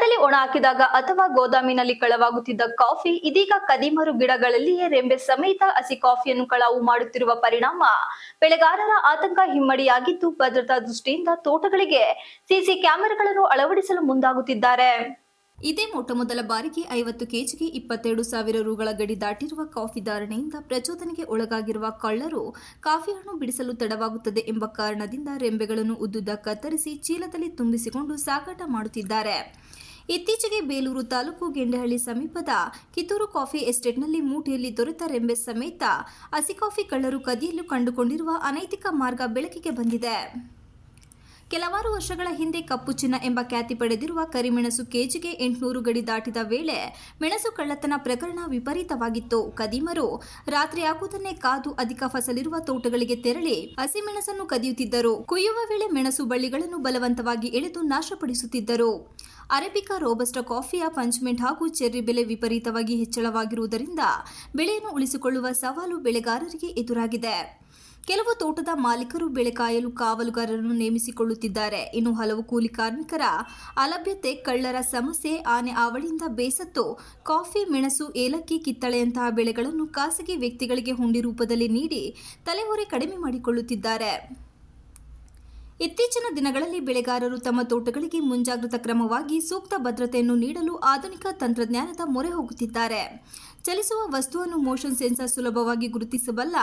ಹಾಕಿದಾಗ ಅಥವಾ ಗೋದಾಮಿನಲ್ಲಿ ಕಳವಾಗುತ್ತಿದ್ದ ಕಾಫಿ, ಇದೀಗ ಕದಿಮರು ಗಿಡಗಳಲ್ಲಿಯೇ ರೆಂಬೆ ಸಮೇತ ಹಸಿ ಕಾಫಿಯನ್ನು ಕಳವು ಮಾಡುತ್ತಿರುವ ಪರಿಣಾಮ. ಬೆಳೆಗಾರರ ಆತಂಕ ಹಿಮ್ಮಡಿಯಾಗಿದ್ದು, ಭದ್ರತಾ ದೃಷ್ಟಿಯಿಂದ ತೋಟಗಳಿಗೆ ಸಿಸಿ ಕ್ಯಾಮೆರಾಗಳನ್ನು ಅಳವಡಿಸಲು ಮುಂದಾಗುತ್ತಿದ್ದಾರೆ. ಇದೇ ಮೊಟ್ಟಮೊದಲ ಬಾರಿಗೆ ಐವತ್ತು ಕೆಜಿಗೆ ಇಪ್ಪತ್ತೆರಡು ಸಾವಿರ ರುಗಳ ಗಡಿ ದಾಟಿರುವ ಕಾಫಿ ಧಾರಣೆಯಿಂದ ಪ್ರಚೋದನೆಗೆ ಒಳಗಾಗಿರುವ ಕಳ್ಳರು ಕಾಫಿ ಹಣ್ಣು ಬಿಡಿಸಲು ತಡವಾಗುತ್ತದೆ ಎಂಬ ಕಾರಣದಿಂದ ರೆಂಬೆಗಳನ್ನು ಉದ್ದುದ ಕತ್ತರಿಸಿ ಚೀಲದಲ್ಲಿ ತುಂಬಿಸಿಕೊಂಡು ಸಾಗಾಟ ಮಾಡುತ್ತಿದ್ದಾರೆ. ಇತ್ತೀಚೆಗೆ ಬೇಲೂರು ತಾಲೂಕು ಗೆಂಡಹಳ್ಳಿ ಸಮೀಪದ ಕಿತ್ತೂರು ಕಾಫಿ ಎಸ್ಟೇಟ್ನಲ್ಲಿ ಮೂಟೆಯಲ್ಲಿ ದೊರೆತ ರೆಂಬೆ ಸಮೇತ ಹಸಿ ಕಾಫಿ ಕಳ್ಳರು ಕದಿಯಲು ಕಂಡುಕೊಂಡಿರುವ ಅನೈತಿಕ ಮಾರ್ಗ ಬೆಳಕಿಗೆ ಬಂದಿದೆ. ಕೆಲವಾರು ವರ್ಷಗಳ ಹಿಂದೆ ಕಪ್ಪು ಚಿನ್ನ ಎಂಬ ಖ್ಯಾತಿ ಪಡೆದಿರುವ ಕರಿಮೆಣಸು ಕೆಜಿಗೆ ಎಂಟುನೂರು ಗಡಿ ದಾಟಿದ ವೇಳೆ ಮೆಣಸು ಕಳ್ಳತನ ಪ್ರಕರಣ ವಿಪರೀತವಾಗಿತ್ತು. ಕದೀಮರು ರಾತ್ರಿ ಆಗುವುದನ್ನೇ ಕಾದು ಅಧಿಕ ಫಸಲಿರುವ ತೋಟಗಳಿಗೆ ತೆರಳಿ ಹಸಿಮೆಣಸನ್ನು ಕದಿಯುತ್ತಿದ್ದರು. ಕುಯ್ಯುವ ವೇಳೆ ಮೆಣಸು ಬಳ್ಳಿಗಳನ್ನು ಬಲವಂತವಾಗಿ ಎಳೆದು ನಾಶಪಡಿಸುತ್ತಿದ್ದರು. ಅರೇಬಿಕಾ ರೋಬಸ್ಟ ಕಾಫಿಯ ಪಂಚ್ಮೆಂಟ್ ಹಾಗೂ ಚೆರ್ರಿ ಬೆಲೆ ವಿಪರೀತವಾಗಿ ಹೆಚ್ಚಳವಾಗಿರುವುದರಿಂದ ಬೆಳೆಯನ್ನು ಉಳಿಸಿಕೊಳ್ಳುವ ಸವಾಲು ಬೆಳೆಗಾರರಿಗೆ ಎದುರಾಗಿದೆ. ಕೆಲವು ತೋಟದ ಮಾಲೀಕರು ಬೆಳೆ ಕಾಯಲು ಕಾವಲುಗಾರರನ್ನು ನೇಮಿಸಿಕೊಳ್ಳುತ್ತಿದ್ದಾರೆ. ಇನ್ನು ಹಲವು ಕೂಲಿ ಕಾರ್ಮಿಕರ ಅಲಭ್ಯತೆ, ಕಳ್ಳರ ಸಮಸ್ಯೆ, ಆನೆ ಆವಳಿಯಿಂದ ಬೇಸತ್ತು, ಕಾಫಿ, ಮೆಣಸು, ಏಲಕ್ಕಿ ಕಿತ್ತಳೆಯಂತಹ ಬೆಳೆಗಳನ್ನು ಖಾಸಗಿ ವ್ಯಕ್ತಿಗಳಿಗೆ ಹುಂಡಿ ರೂಪದಲ್ಲಿ ನೀಡಿ ತಲೆಹೊರೆ ಕಡಿಮೆ ಮಾಡಿಕೊಳ್ಳುತ್ತಿದ್ದಾರೆ. ಇತ್ತೀಚಿನ ದಿನಗಳಲ್ಲಿ ಬೆಳೆಗಾರರು ತಮ್ಮ ತೋಟಗಳಿಗೆ ಮುಂಜಾಗ್ರತಾ ಕ್ರಮವಾಗಿ ಸೂಕ್ತ ಭದ್ರತೆಯನ್ನು ನೀಡಲು ಆಧುನಿಕ ತಂತ್ರಜ್ಞಾನದ ಮೊರೆ ಹೋಗುತ್ತಿದ್ದಾರೆ. ಚಲಿಸುವ ವಸ್ತುವನ್ನು ಮೋಷನ್ ಸೆನ್ಸರ್ ಸುಲಭವಾಗಿ ಗುರುತಿಸಬಲ್ಲ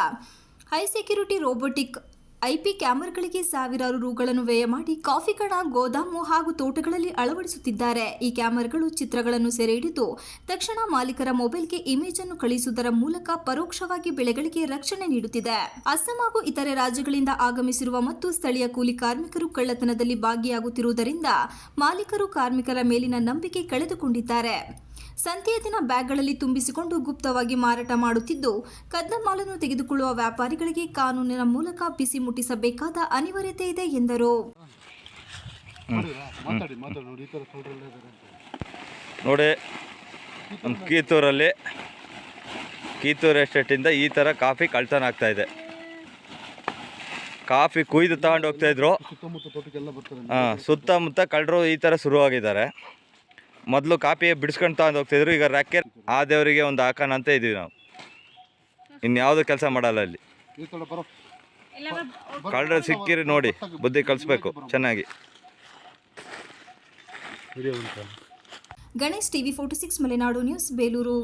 ಹೈ ಸೆಕ್ಯೂರಿಟಿ ರೋಬೋಟಿಕ್, ಐಪಿ ಕ್ಯಾಮರಾಗಳಿಗೆ ಸಾವಿರಾರು ರೂಗಳನ್ನು ವ್ಯಯ ಮಾಡಿ ಕಾಫಿ ಕಣ, ಗೋದಾಮು ಹಾಗೂ ತೋಟಗಳಲ್ಲಿ ಅಳವಡಿಸುತ್ತಿದ್ದಾರೆ. ಈ ಕ್ಯಾಮರಾಗಳು ಚಿತ್ರಗಳನ್ನು ಸೆರೆ ಹಿಡಿದು ತಕ್ಷಣ ಮಾಲೀಕರ ಮೊಬೈಲ್ಗೆ ಇಮೇಜ್ ಅನ್ನು ಕಳುಹಿಸುವುದರ ಮೂಲಕ ಪರೋಕ್ಷವಾಗಿ ಬೆಳೆಗಳಿಗೆ ರಕ್ಷಣೆ ನೀಡುತ್ತಿದೆ. ಅಸ್ಸಾಂ ಹಾಗೂ ಇತರೆ ರಾಜ್ಯಗಳಿಂದ ಆಗಮಿಸಿರುವ ಮತ್ತು ಸ್ಥಳೀಯ ಕೂಲಿ ಕಾರ್ಮಿಕರು ಕಳ್ಳತನದಲ್ಲಿ ಭಾಗಿಯಾಗುತ್ತಿರುವುದರಿಂದ ಮಾಲೀಕರು ಕಾರ್ಮಿಕರ ಮೇಲಿನ ನಂಬಿಕೆ ಕಳೆದುಕೊಂಡಿದ್ದಾರೆ. ಸಂತೆಯ ದಿನ ಬ್ಯಾಗ್ಗಳಲ್ಲಿ ತುಂಬಿಸಿಕೊಂಡು ಗುಪ್ತವಾಗಿ ಮಾರಾಟ ಮಾಡುತ್ತಿದ್ದು ಕದ್ದ ಮಾಲನ್ನು ತೆಗೆದುಕೊಳ್ಳುವ ವ್ಯಾಪಾರಿಗಳಿಗೆ ಕಾನೂನಿನ ಮೂಲಕ ಬಿಸಿ ಮುಟ್ಟಿಸಬೇಕಾದ ಅನಿವಾರ್ಯತೆ ಇದೆ ಎಂದರು. ನೋಡಿ ನಮ್ಮ ಕೀತೂರಲ್ಲಿ ಕೀತೂರು ಎಸ್ಟೇಟಿಂದ ಈ ಥರ ಕಾಫಿ ಕಳ್ತನ ಆಗ್ತಾ ಇದೆ. ಕಾಫಿ ಕುಯ್ದು ತಗೊಂಡು ಹೋಗ್ತಾ ಇದ್ರು. ಆ, ಸುತ್ತಮುತ್ತ ಕಳ್ಳರು ಈ ಥರ ಶುರುವಾಗಿದ್ದಾರೆ. ಮೊದಲು ಕಾಫಿ ಬಿಡಿಸ್ಕೊಂಡು ತಗೊಂಡು ಹೋಗ್ತಿದ್ರು, ಈಗ ರೆಕ್ಕೆ ಆ ದೇವರಿಗೆ ಒಂದು ಹಾಕೋಣ ಅಂತ ಇದೀವಿ ನಾವು. ಇನ್ಯಾವುದು ಕೆಲಸ ಮಾಡಲ್ಲ ಅಲ್ಲಿ. ಕಳ್ಳರು ಸಿಕ್ಕಿರಿ ನೋಡಿ, ಬುದ್ಧಿ ಕಲಿಸ್ಬೇಕು, ಚೆನ್ನಾಗಿ. Ganesh TV forty six Malenadu news, Belur.